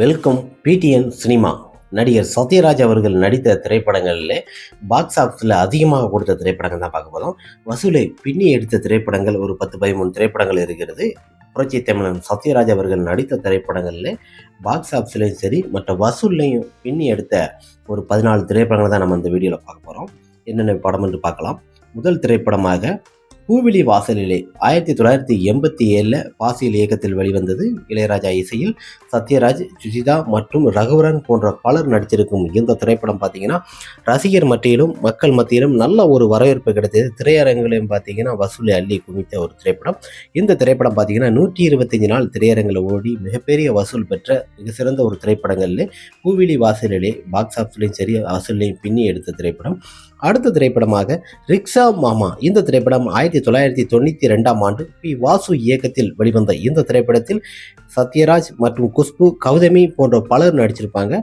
Welcome PTN cinema நடிகர் சத்யராஜ் அவர்கள் நடித்த திரைப்படங்களில் பாக்ஸ் ஆஃபீஸில் அதிகமாக கொடுத்த திரைப்படங்கள் தான் பார்க்க போகிறோம் வசூலை பின்னி எடுத்த திரைப்படங்கள் ஒரு பத்து பதிமூணு திரைப்படங்கள் இருக்கிறது. புரட்சி தமிழன் சத்யராஜ் அவர்கள் நடித்த திரைப்படங்களில் பாக்ஸ் ஆஃபீஸ்லையும் சரி மற்ற வசூல்லையும் பின்னி எடுத்த ஒரு பதினாலு திரைப்படங்களை தான் நம்ம இந்த வீடியோவில் பார்க்க போகிறோம் என்னென்ன படம் என்று பார்க்கலாம். முதல் திரைப்படமாக பூவிழி வாசலிலே ஆயிரத்தி தொள்ளாயிரத்தி எண்பத்தி ஏழில் பாசியல் இயக்கத்தில் வெளிவந்தது இளையராஜா இசையில் சத்யராஜ் சுஜிதா மற்றும் ரகுவரன் போன்ற பலர் நடித்திருக்கும் இந்த திரைப்படம் பார்த்தீங்கன்னா ரசிகர் மத்தியிலும் மக்கள் மத்தியிலும் நல்ல ஒரு வரவேற்பு கிடைத்தது. திரையரங்குகளையும் பார்த்தீங்கன்னா வசூலை அள்ளி குவித்த ஒரு திரைப்படம். இந்த திரைப்படம் பார்த்தீங்கன்னா நூற்றி இருபத்தஞ்சு நாள் திரையரங்கில் ஓடி மிகப்பெரிய வசூல் பெற்ற மிக சிறந்த ஒரு திரைப்படங்களில் பூவிழி வாசலிலே பாக்ஸ் ஆஃபீஸ்லையும் சரி வசூலையும் பின்னி எடுத்த திரைப்படம். அடுத்த திரைப்படமாக ரிக்ஷா மாமா. இந்த திரைப்படம் ஆயிரத்தி தொள்ளாயிரத்தி தொண்ணூற்றி ரெண்டாம் ஆண்டு பி வாசு இயக்கத்தில் வெளிவந்த இந்த திரைப்படத்தில் சத்யராஜ் மற்றும் குஷ்பு கௌதமி போன்ற பலர் நடிச்சிருப்பாங்க.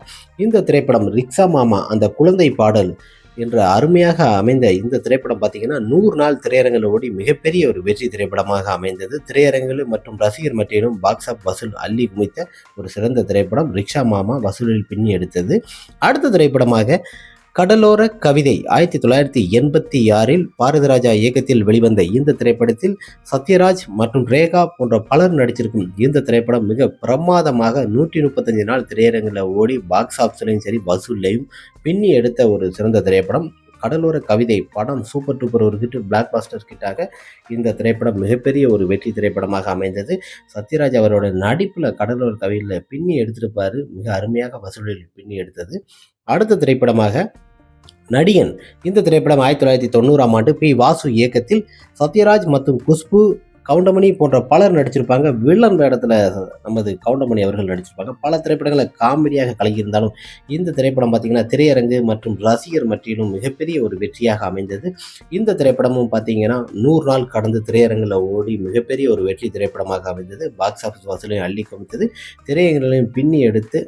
இந்த திரைப்படம் ரிக்ஷா மாமா அந்த குழந்தை பாடல் என்ற அருமையாக அமைந்த இந்த திரைப்படம் பார்த்தீங்கன்னா நூறு நாள் திரையரங்கில் ஓடி மிகப்பெரிய ஒரு வெற்றி திரைப்படமாக அமைந்தது. திரையரங்கில் மற்றும் ரசிகர் மட்டிலும் பாக்ஸ் ஆஃப் வசூல் அள்ளி குமித்த ஒரு சிறந்த திரைப்படம் ரிக்ஷா மாமா வசூலில் பின்னி எடுத்தது. அடுத்த திரைப்படமாக கடலோர கவிதை ஆயிரத்தி தொள்ளாயிரத்தி எண்பத்தி ஆறில் பாரதிராஜா இயக்கத்தில் வெளிவந்த இந்த திரைப்படத்தில் சத்யராஜ் மற்றும் ரேகா போன்ற பலர் நடிச்சிருக்கும் இந்த திரைப்படம் மிக பிரமாதமாக நூற்றி முப்பத்தஞ்சு நாள் திரையரங்கில் ஓடி பாக்ஸ் ஆஃபீஸ்லையும் சரி வசூல்லையும் பின்னி எடுத்த ஒரு சிறந்த திரைப்படம். கடலோர கவிதை படம் சூப்பர் டூப்பர் ஒரு ஹிட் பிளாக் பாஸ்டர் கிட்டாக இந்த திரைப்படம் மிகப்பெரிய ஒரு வெற்றி திரைப்படமாக அமைந்தது. சத்யராஜ் அவரோட நடிப்பில் கடலோர கவிதையில் பின்னி எடுத்திருப்பார். மிக அருமையாக வசூலில் பின்னி எடுத்தது. அடுத்த திரைப்படமாக நடிகன். இந்த திரைப்படம் ஆயிரத்தி தொள்ளாயிரத்தி தொண்ணூறாம் ஆண்டு பி. வாசு இயக்கத்தில் சத்யராஜ் மற்றும் குஷ்பு கவுண்டமணி போன்ற பலர் நடிச்சிருப்பாங்க. வில்லன் வேடத்தில் நமது கவுண்டமணி அவர்கள் நடிச்சிருப்பாங்க. பல திரைப்படங்களை காமெடியாக கலங்கியிருந்தாலும் இந்த திரைப்படம் பார்த்திங்கன்னா திரையரங்கு மற்றும் ரசிகர் மற்றிலும் மிகப்பெரிய ஒரு வெற்றியாக அமைந்தது. இந்த திரைப்படமும் பார்த்தீங்கன்னா நூறு நாள் கடந்து திரையரங்கில் ஓடி மிகப்பெரிய ஒரு வெற்றி திரைப்படமாக அமைந்தது. பாக்ஸ் ஆஃபீஸ் வசூலையும் அள்ளி குமித்தது திரையரங்குகளையும் பின்னி எடுத்து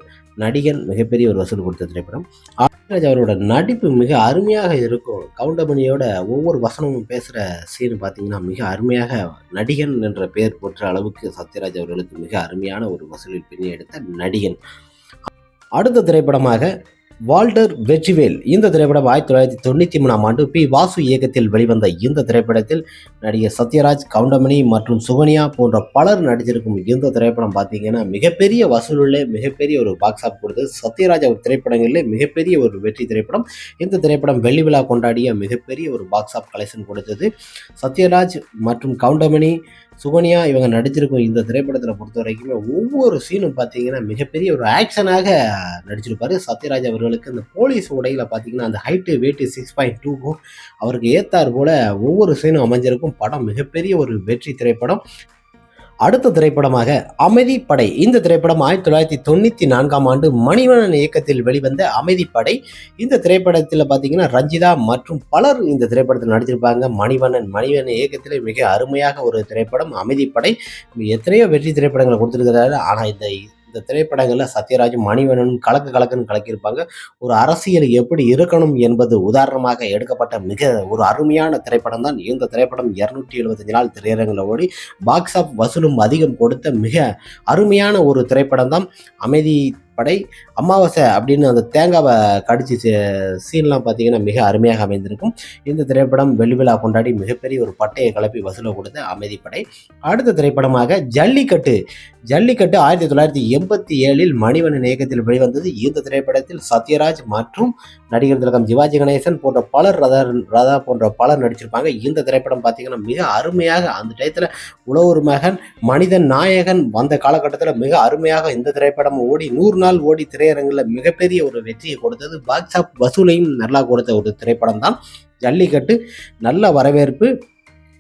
நடிகன் மிகப்பெரிய ஒரு வசூல் கொடுத்த திரைப்படம். ஆதிராஜ் அவரோட நடிப்பு மிக அருமையாக இருக்கும். கவுண்டமணியோட ஒவ்வொரு வசனமும் பேசுகிற சீன் பார்த்தீங்கன்னா மிக அருமையாக நடிகன் என்ற பெயர் போற்ற அளவுக்கு சத்யராஜ் அவர்களுக்கு மிக அருமையான ஒரு வசூலில் பின்னி எடுத்த நடிகன். அடுத்த திரைப்படமாக வால்டர் வெற்றிவேல் இந்த திரைப்படம் ஆயிரத்தி தொள்ளாயிரத்தி தொண்ணூற்றி மூணாம் ஆண்டு பி. வாசு இயக்கத்தில் வெளிவந்த இந்த திரைப்படத்தில் நடிகர் சத்யராஜ் கவுண்டமணி மற்றும் சுகன்யா போன்ற பலர் நடிச்சிருக்கும் இந்த திரைப்படம் பார்த்தீங்கன்னா மிகப்பெரிய வசூலில் மிகப்பெரிய ஒரு பாக்ஸ் ஆஃப் கொடுத்தது. சத்யராஜ் அவர் திரைப்படங்களில் மிகப்பெரிய ஒரு வெற்றி திரைப்படம். இந்த திரைப்படம் வெள்ளி விழா கொண்டாடிய மிகப்பெரிய ஒரு பாக்ஸ் ஆஃப் கலெக்ஷன் கொடுத்தது. சத்யராஜ் மற்றும் கவுண்டமணி சுகன்யா இவங்க நடிச்சிருக்கும் இந்த திரைப்படத்தில் பொறுத்த வரைக்குமே ஒவ்வொரு சீனும் பார்த்தீங்கன்னா மிகப்பெரிய ஒரு ஆக்ஷனாக நடிச்சிருப்பாரு. சத்யராஜ் அவர்களுக்கு இந்த போலீஸ் உடையில் பார்த்தீங்கன்னா அந்த ஹைட்டு வெயிட்டு சிக்ஸ் பாயிண்ட் டூக்கும் அவருக்கு ஏத்தார் போல ஒவ்வொரு சீனும் அமைஞ்சிருக்கும். படம் மிகப்பெரிய ஒரு வெற்றி திரைப்படம். அடுத்த திரைப்படமாக அமைதிப்படை இந்த திரைப்படம் ஆயிரத்தி தொள்ளாயிரத்தி தொண்ணூற்றி நான்காம் ஆண்டு மணிவண்ணன் இயக்கத்தில் வெளிவந்த அமைதிப்படை இந்த திரைப்படத்தில் பார்த்தீங்கன்னா ரஞ்சிதா மற்றும் பலர் இந்த திரைப்படத்தில் நடிச்சிருப்பாங்க மணிவண்ணன் மணிவண்ணன் இயக்கத்தில் மிக அருமையாக ஒரு திரைப்படம் அமைதிப்படை எத்தனையோ வெற்றி திரைப்படங்களை கொடுத்துருக்கிறாரு. ஆனால் இந்த இந்த திரைப்படங்களில் சத்யராஜ் மணிவண்ணனும் கலக்கு கலக்குன்னு கலக்கியிருப்பாங்க. ஒரு அரசியல் எப்படி இருக்கணும் என்பது உதாரணமாக எடுக்கப்பட்ட மிக ஒரு அருமையான திரைப்படம் தான். இந்த திரைப்படம் இரநூற்றி எழுபத்தஞ்சு நாள் திரையரங்கில் ஓடி பாக்ஸ் ஆஃப் வசூலும் அதிகம் கொடுத்த மிக அருமையான ஒரு திரைப்படம் தான். அமைதி படை அமாவாசை அப்படின்னு அந்த தேங்காவை கடிச்சு சீன்லாம் பார்த்தீங்கன்னா மிக அருமையாக அமைந்திருக்கும். இந்த திரைப்படம் வெள்ளிவிழா கொண்டாடி மிகப்பெரிய ஒரு பட்டையை கலப்பி வசூலை கொடுத்த அமைதிப்படை அடுத்த திரைப்படமாக ஜல்லிக்கட்டு. ஜல்லிக்கட்டு ஆயிரத்தி தொள்ளாயிரத்தி எண்பத்தி ஏழில் மணிவண்ணன் இயக்கத்தில் வெளிவந்தது. இந்த திரைப்படத்தில் சத்யராஜ் மற்றும் நடிகர் திலகம் சிவாஜி கணேசன் போன்ற பலர் ரதா ரதா போன்ற பலர் நடிச்சிருப்பாங்க. இந்த திரைப்படம் பார்த்தீங்கன்னா மிக அருமையாக அந்த டயத்தில் உழவர் மகன் மனிதன் நாயகன் வந்த காலகட்டத்தில் மிக அருமையாக இந்த திரைப்படம் ஓடி நூறு நாள் ஓடி திரையரங்கில் மிகப்பெரிய ஒரு வெற்றியை கொடுத்தது பாக்ஸ் ஆஃப் வசூலையும் நல்லா கொடுத்த ஒரு திரைப்படம் தான் ஜல்லிக்கட்டு நல்ல வரவேற்பு.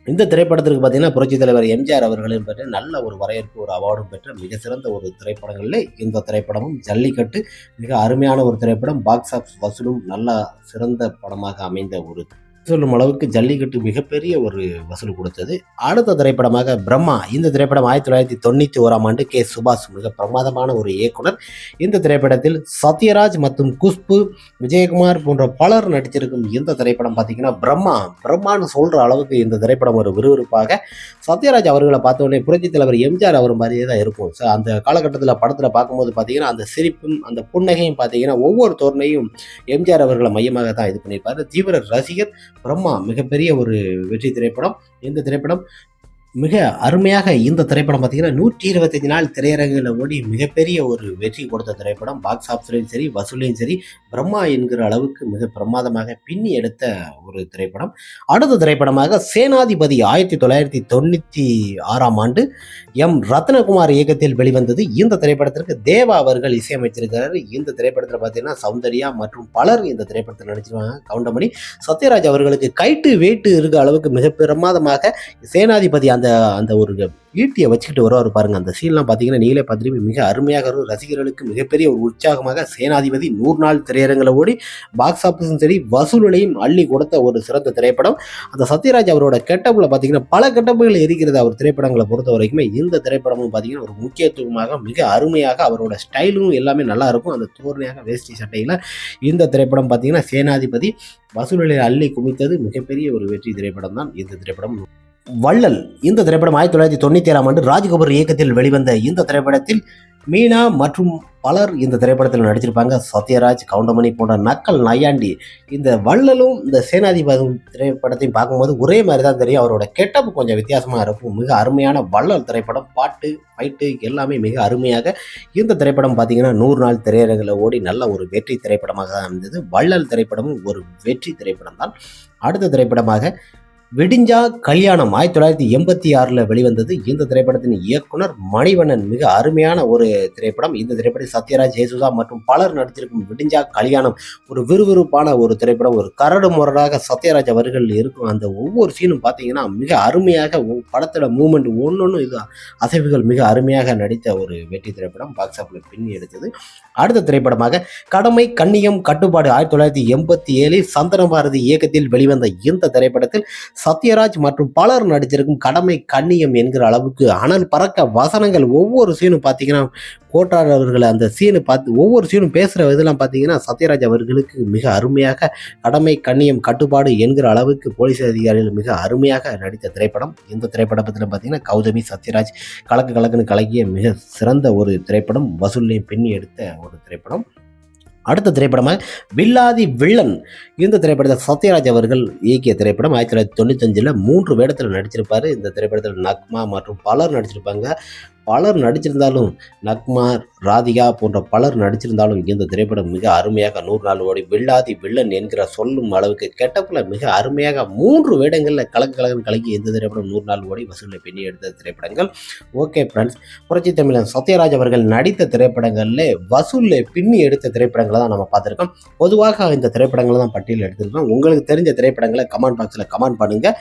இந்த திரைப்படத்திற்கு பார்த்தீங்கன்னா புரட்சித் தலைவர் எம்ஜிஆர் அவர்களின் பெற்ற நல்ல ஒரு வரவேற்பு ஒரு அவார்டும் பெற்ற மிக சிறந்த ஒரு திரைப்படங்களில் இந்த திரைப்படமும் ஜல்லிக்கட்டு. மிக அருமையான ஒரு திரைப்படம். பாக்ஸ் ஆஃப் வசூலும் நல்ல சிறந்த படமாக அமைந்த ஒரு சொல்லும் அளவுக்கு ஜல்லிக்கட்டு மிகப்பெரிய ஒரு வசூல் கொடுத்தது. அடுத்த திரைப்படமாக பிரம்மா. இந்த திரைப்படம் ஆயிரத்தி தொள்ளாயிரத்தி தொண்ணூற்றி ஓராம் ஆண்டு கே. சுபாஷ் மிக பிரமாதமான ஒரு இயக்குனர். இந்த திரைப்படத்தில் சத்யராஜ் மற்றும் குஷ்பு விஜயகுமார் போன்ற பலர் நடிச்சிருக்கும் இந்த திரைப்படம் பார்த்தீங்கன்னா பிரம்மா பிரம்மான்னு சொல்கிற அளவுக்கு இந்த திரைப்படம் ஒரு விறுவிறுப்பாக சத்யராஜ் அவர்களை பார்த்த உடனே புரட்சித் தலைவர் எம்ஜிஆர் அவர் மாதிரியே தான் இருக்கும். ஸோ அந்த காலகட்டத்தில் படத்தில் பார்க்கும்போது பார்த்தீங்கன்னா அந்த சிரிப்பும் அந்த புன்னகையும் பார்த்தீங்கன்னா ஒவ்வொரு தோரணையும் எம்ஜிஆர் அவர்களை மையமாக தான் இது பண்ணியிருப்பார். தீவிர ரசிகர் பிரம்மா மிகப்பெரிய ஒரு வெற்றி திரைப்படம். எந்த திரைப்படம் மிக அருமையாக இந்த திரைப்படம் பார்த்தீங்கன்னா நூற்றி இருபத்தஞ்சு நாள் திரையரங்கில் ஓடி மிகப்பெரிய ஒரு வெற்றி கொடுத்த திரைப்படம். பாக்ஸ் ஆஃபீஸ்லையும் சரி வசூலையும் சரி பிரம்மா என்கிற அளவுக்கு மிக பிரமாதமாக பின்னி எடுத்த ஒரு திரைப்படம். அடுத்த திரைப்படமாக சேனாதிபதி ஆயிரத்தி தொள்ளாயிரத்தி தொண்ணூற்றி ஆறாம் ஆண்டு எம். ரத்னகுமார் இயக்கத்தில் வெளிவந்தது இந்த திரைப்படத்திற்கு. தேவா அவர்கள் இசையமைச்சிருக்கிறார் இந்த திரைப்படத்தில் பார்த்தீங்கன்னா சௌந்தர்யா மற்றும் பலர் இந்த திரைப்படத்தில் நடிச்சிருவாங்க கவுண்டமணி சத்யராஜ் அவர்களுக்கு கைட்டு வேட்டு இருக்க அளவுக்கு மிக பிரமாதமாக சேனாதிபதி அந்த அந்த ஒரு ஈட்டியை வச்சுக்கிட்டு வருவார் பாருங்க. அந்த சீன்லாம் பார்த்தீங்கன்னா நீங்களே பார்த்துட்டு மிக அருமையாக இருக்கும். ரசிகர்களுக்கு மிகப்பெரிய ஒரு உற்சாகமாக சேனாதிபதி நூறு நாள் திரையரங்களை ஓடி பாக்ஸ் ஆஃபீஸும் சரி வசூலையும் அள்ளி கொடுத்த ஒரு சிறந்த திரைப்படம். அந்த சத்யராஜ் அவரோட கெட்டப்பில் பார்த்தீங்கன்னா பல கெட்டப்புகள் இருக்கிறது அவர் திரைப்படங்களை பொறுத்த வரைக்குமே. இந்த திரைப்படமும் பார்த்தீங்கன்னா ஒரு முக்கியத்துவமாக மிக அருமையாக அவரோட ஸ்டைலும் எல்லாமே நல்லா இருக்கும். அந்த தோரணையாக வேஷ்டி சட்டையில் இந்த திரைப்படம் பார்த்தீங்கன்னா சேனாதிபதி வசூலில் அள்ளி குமித்தது மிகப்பெரிய ஒரு வெற்றி திரைப்படம் தான் இந்த திரைப்படம். வள்ளல் இந்த திரைப்படம் ஆயிரத்தி தொள்ளாயிரத்தி தொண்ணூற்றி ஏழாம் ஆண்டு ராஜ்கபூர் இயக்கத்தில் வெளிவந்த இந்த திரைப்படத்தில் மீனா மற்றும் பலர் இந்த திரைப்படத்தில் நடிச்சிருப்பாங்க. சத்யராஜ் கவுண்டமணி போன்ற நக்கல் நையாண்டி. இந்த வள்ளலும் இந்த சேனாதிபதி திரைப்படத்தையும் பார்க்கும்போது ஒரே மாதிரி தான் தெரியும். அவரோட கெட்டப் கொஞ்சம் வித்தியாசமாக இருக்கும். மிக அருமையான வள்ளல் திரைப்படம். பாட்டு ஃபைட்டு எல்லாமே மிக அருமையாக. இந்த திரைப்படம் பார்த்தீங்கன்னா நூறு நாள் திரையரங்கில் ஓடி நல்ல ஒரு வெற்றி திரைப்படமாக தான் இருந்தது. வள்ளல் திரைப்படமும் ஒரு வெற்றி திரைப்படம் தான் அடுத்த திரைப்படமாக விடிஞ்சா கல்யாணம். ஆயிரத்தி தொள்ளாயிரத்தி எண்பத்தி ஆறில் வெளிவந்தது இந்த திரைப்படத்தின் இயக்குனர் மணிவண்ணன். மிக அருமையான ஒரு திரைப்படம். இந்த திரைப்படம் சத்யராஜ் ஜெயசுதா மற்றும் பலர் நடித்திருக்கும் விடிஞ்சா கல்யாணம் ஒரு விறுவிறுப்பான ஒரு திரைப்படம். ஒரு கரடு முரடாக சத்யராஜ் அவர்கள் இருக்கும் அந்த ஒவ்வொரு சீனும் பார்த்தீங்கன்னா மிக அருமையாக படத்தில் படத்தோட மூமெண்ட் ஒன்று இது அசைவுகள் மிக அருமையாக நடித்த ஒரு வெற்றி திரைப்படம். பாக்ஸ் ஆஃபில் பின்னி எடுத்தது. அடுத்த திரைப்படமாக கடமை கண்ணியம் கட்டுப்பாடு ஆயிரத்தி தொள்ளாயிரத்தி எண்பத்தி ஏழில் சந்தன பாரதி இயக்கத்தில் வெளிவந்த இந்த திரைப்படத்தில் சத்யராஜ் மற்றும் பலர் நடிச்சிருக்கும் கடமை கண்ணியம் என்கிற அளவுக்கு அனல் பறக்க வசனங்கள் ஒவ்வொரு சீனும் பார்த்தீங்கன்னா கோட்டார் அவர்கள் அந்த சீனு பார்த்து ஒவ்வொரு சீனும் பேசுகிற இதெல்லாம் பார்த்தீங்கன்னா சத்யராஜ் அவர்களுக்கு மிக அருமையாக கடமை கண்ணியம் கட்டுப்பாடு என்கிற அளவுக்கு போலீஸ் அதிகாரிகள் மிக அருமையாக நடித்த திரைப்படம். இந்த திரைப்படத்தில் பார்த்தீங்கன்னா கௌதமி சத்யராஜ் கலக்கு கலக்குன்னு கலக்கிய மிக சிறந்த ஒரு திரைப்படம் வசூல்லையும் பின்னி எடுத்த ஒரு திரைப்படம். அடுத்த திரைப்படமாக வில்லாதி வில்லன். இந்த திரைப்படத்தை சத்யராஜ் அவர்கள் இயக்கிய திரைப்படம் ஆயிரத்தி தொள்ளாயிரத்தி தொண்ணூத்தஞ்சில் மூன்று வேடத்தில் நடிச்சிருப்பார். இந்த திரைப்படத்தில் நக்மா மற்றும் பலர் நடிச்சிருப்பாங்க. பலர் நடிச்சிருந்தாலும் நக்மார் ராதிகா போன்ற பலர் நடிச்சிருந்தாலும் இந்த திரைப்படம் மிக அருமையாக நூறு நாள் ஓடி வில்லாதி வில்லன் என்கிற சொல்லும் அளவுக்கு கெட்டப்பில் மிக அருமையாக மூன்று வேடங்களில் கலக்கு கலகம் கலக்கி இந்த திரைப்படம் நூறு நாள் ஓடி வசூலில் பின்னி எடுத்த திரைப்படங்கள். ஓகே ஃப்ரெண்ட்ஸ் புரட்சி தமிழன் சத்யராஜ் அவர்கள் நடித்த திரைப்படங்களில் வசூலில் பின்னி எடுத்த திரைப்படங்களை தான் நம்ம பார்த்துருக்கோம். பொதுவாக இந்த திரைப்படங்களை தான் பட்டியல் எடுத்திருக்கோம். உங்களுக்கு தெரிஞ்ச திரைப்படங்களை கமெண்ட் பாக்ஸில் கமெண்ட் பண்ணுங்கள்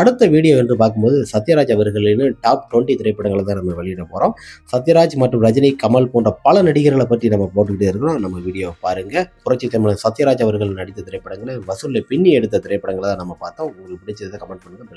அடுத்த வீடியோ என்று பார்க்கும்போது சத்யராஜ் அவர்களின் டாப் 20 திரைப்படங்களை தான் நம்ம வெளியிட போகிறோம் சத்யராஜ் மற்றும் ரஜினி கமல் போன்ற பல நடிகர்களை பற்றி நம்ம போட்டுக்கிட்டே இருக்கிறோம். நம்ம வீடியோவை பாருங்கள் புரட்சி தமிழர் சத்யராஜ் அவர்கள் நடித்த திரைப்படங்களை வசூலில் பின்னி எடுத்த திரைப்படங்களை தான் நம்ம பார்த்தோம். உங்களுக்கு பிடிச்சதை கமெண்ட் பண்ணுங்கள்